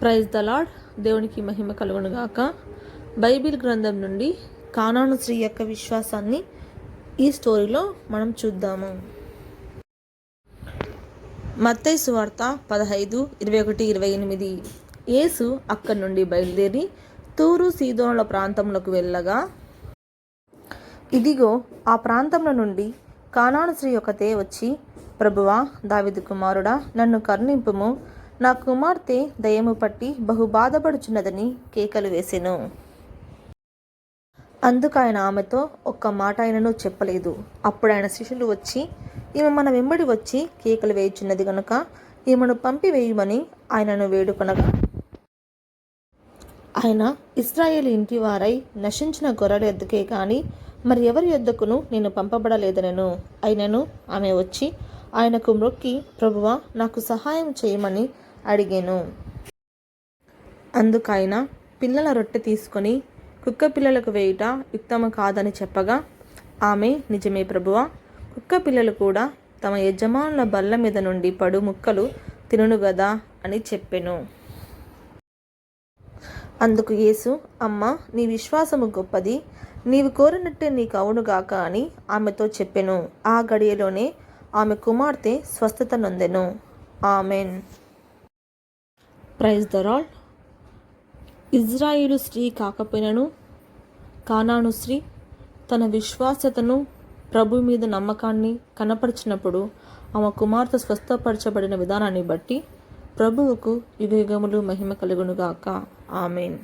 Praise the lord దేవునికి మహిమ కలుగునుగాక Bible గ్రంథం నుండి కానాను స్త్రీ యొక్క విశ్వాసాన్ని ఈ స్టోరీలో మనం చూద్దాము. మత్తయి సువార్త పదహైదు ఇరవై ఒకటి ఇరవై ఎనిమిది యేసు అక్కడి నుండి బయలుదేరి తూరు సీదోనుల ప్రాంతంలోకి వెళ్ళగా ఇదిగో ఆ ప్రాంతంలో నుండి కానాను స్త్రీ ఒకతే వచ్చి ప్రభువా దావిదు కుమారుడా నన్ను కరుణింపుము. నా కుమార్తె దయము పట్టి బహు బాధపడుచున్నదని కేకలు వేసెను. అందుకు ఆయన ఆమెతో ఒక్క మాట ఆయనను చెప్పలేదు. అప్పుడు ఆయన శిష్యులు వచ్చి ఈమె మన వెంబడి వచ్చి కేకలు వేయుచున్నది గనుక ఈమెను పంపివేయమని ఆయనను వేడుకొనగా ఆయన ఇస్రాయేల్ ఇంటి వారై నశించిన గొర్రెల ఎద్దుకే కానీ మరి ఎవరి యొద్దకును నేను పంపబడలేదనను. అయినను ఆమె వచ్చి ఆయనకు మ్రొక్కి ప్రభువా నాకు సహాయం చేయమని అడిగాను. అందుకైన పిల్లల రొట్టె తీసుకొని కుక్క పిల్లలకు వేయుట యుక్తము కాదని చెప్పగా ఆమె నిజమే ప్రభువా కుక్క పిల్లలు కూడా తమ యజమానుల బల్ల మీద నుండి పడు ముక్కలు తినను గదా అని చెప్పెను. అందుకు యేసు అమ్మ నీ విశ్వాసము గొప్పది నీవు కోరినట్టే నీకు అవునుగాక అని ఆమెతో చెప్పెను. ఆ గడియలోనే ఆమె కుమార్తె స్వస్థత నొందెను. ఆమెన్. ప్రైజ్ దరాల్ ఇజ్రాయిలు స్త్రీ కాకపోయినను కానాను స్త్రీ తన విశ్వాసతను ప్రభు మీద నమ్మకాన్ని కనపరిచినప్పుడు ఆమె కుమార్తె స్వస్థపరచబడిన విధానాన్ని బట్టి ప్రభువుకు యుగయుగములు మహిమ కలుగునుగాక. ఆమెన్.